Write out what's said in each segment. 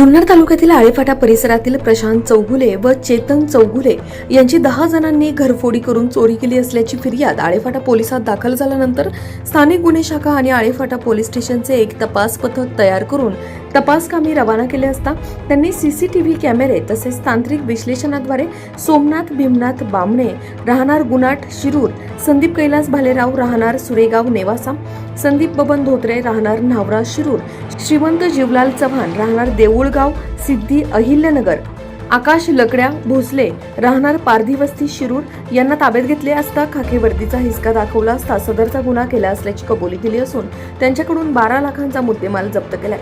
जुन्नर तालुक्यातील आळेफाटा परिसरातील प्रशांत चौगुले व चेतन चौगुले यांची दहा जणांनी घरफोडी करून चोरी केली असल्याची फिर्याद आळेफाटा पोलिसात दाखल झाल्यानंतर स्थानिक गुन्हे शाखा आणि आळेफाटा पोलीस स्टेशनचे एक तपास पथक तयार करून तपास कामी रवाना केले असता त्यांनी सीसीटीव्ही कॅमेरे तसेच तांत्रिक विश्लेषणाद्वारे सोमनाथ भीमनाथ बामणे राहणार गुनाट शिरूर संदीप कैलास भालेराव राहणार सुरेगाव नेवासा संदीप बबन धोत्रे राहणार न्हावरा शिरूर श्रीमंत जीवलाल चव्हाण राहणार देऊळगाव सिद्धी अहिल्यानगर आकाश लकड्या भोसले राहणार पारधीवस्ती शिरूर यांना ताब्यात घेतले असता खाकेवर्दीचा हिसका दाखवला असता सदरचा गुन्हा केला असल्याची कबुली दिली असून त्यांच्याकडून बारा लाखांचा मुद्देमाल जप्त केलाय.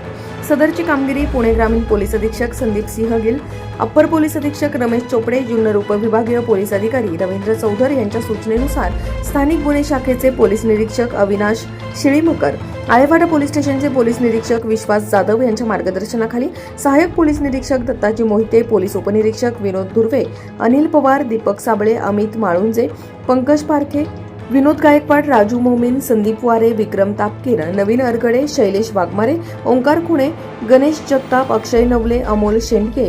सदरची कामगिरी पुणे ग्रामीण पोलीस अधीक्षक संदीप सिंह गिल अप्पर पोलीस अधीक्षक रमेश चोपडे जुन्नर उपविभागीय पोलीस अधिकारी रवींद्र चौधर यांच्या सूचनेनुसार स्थानिक गुन्हे शाखेचे पोलीस निरीक्षक अविनाश शिळीमकर आळेवाडा पोलीस स्टेशनचे पोलीस निरीक्षक विश्वास जाधव यांच्या मार्गदर्शनाखाली सहाय्यक पोलीस निरीक्षक दत्ताजी मोहिते पोलीस उपनिरीक्षक विनोद धुर्वे अनिल पवार दीपक साबळे अमित माळुंजे पंकज पारखे विनोद गायकवाड राजू मोमीन संदीप वारे विक्रम तापकीर नवीन अरगडे शैलेश वाघमारे ओंकार खुणे गणेश जगताप अक्षय नवले अमोल शेंडके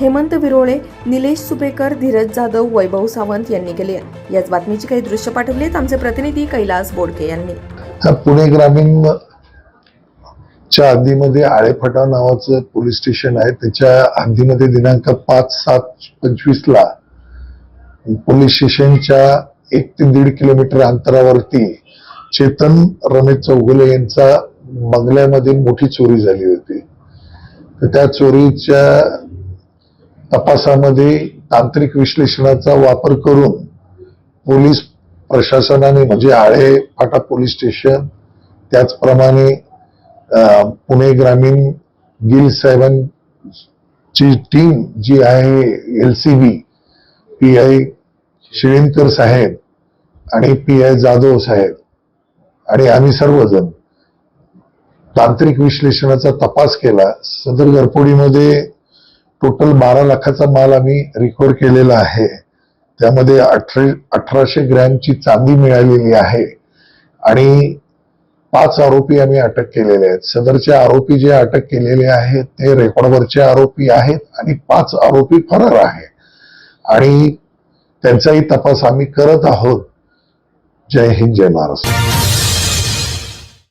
हेमंत विरोळे निलेश सुपेकर धीरज जाधव वैभव सावंत यांनी केले. याच बातमीची काही दृश्य पाठवलेत आमचे प्रतिनिधी कैलास बोडके यांनी. पुणे ग्रामीण च्या हद्दीमध्ये आळेफटा नावाचं पोलीस स्टेशन आहे. त्याच्या हद्दीमध्ये दिनांक पाच सात पंचवीस ला पोलीस स्टेशनच्या एक ते दीड किलोमीटर अंतरावरती चेतन रमेश चौगुले यांचा बंगल्यामध्ये मोठी चोरी झाली होती. तर त्या चोरीच्या तपासामध्ये तांत्रिक विश्लेषणाचा वापर करून पोलीस प्रशासनाने म्हणजे आळे फाटा पोलीस स्टेशन त्याचप्रमाणे पुणे ग्रामीण गिल साहेबांची टीम जी आहे L C B P I Shilimkar साहेब आणि पी आय जाधव साहेब आणि आम्ही सर्वजण तांत्रिक विश्लेषणाचा तपास केला. सदर गरपोडीमध्ये टोटल बारा लाखाचा माल आम्ही रिकवर केलेला आहे. त्यामध्ये अठरा अठराशे ग्रॅमची चांदी मिळालेली आहे. आणि पाच आरोपी आम्ही अटक केलेले आहेत. सदरचे आरोपी जे अटक केलेले आहेत ते रेकॉर्डवरचे आरोपी आहेत आणि पाच आरोपी फरार आहे आणि त्यांचाही तपास आम्ही करत आहोत. जय हिंद जय महाराष्ट्र.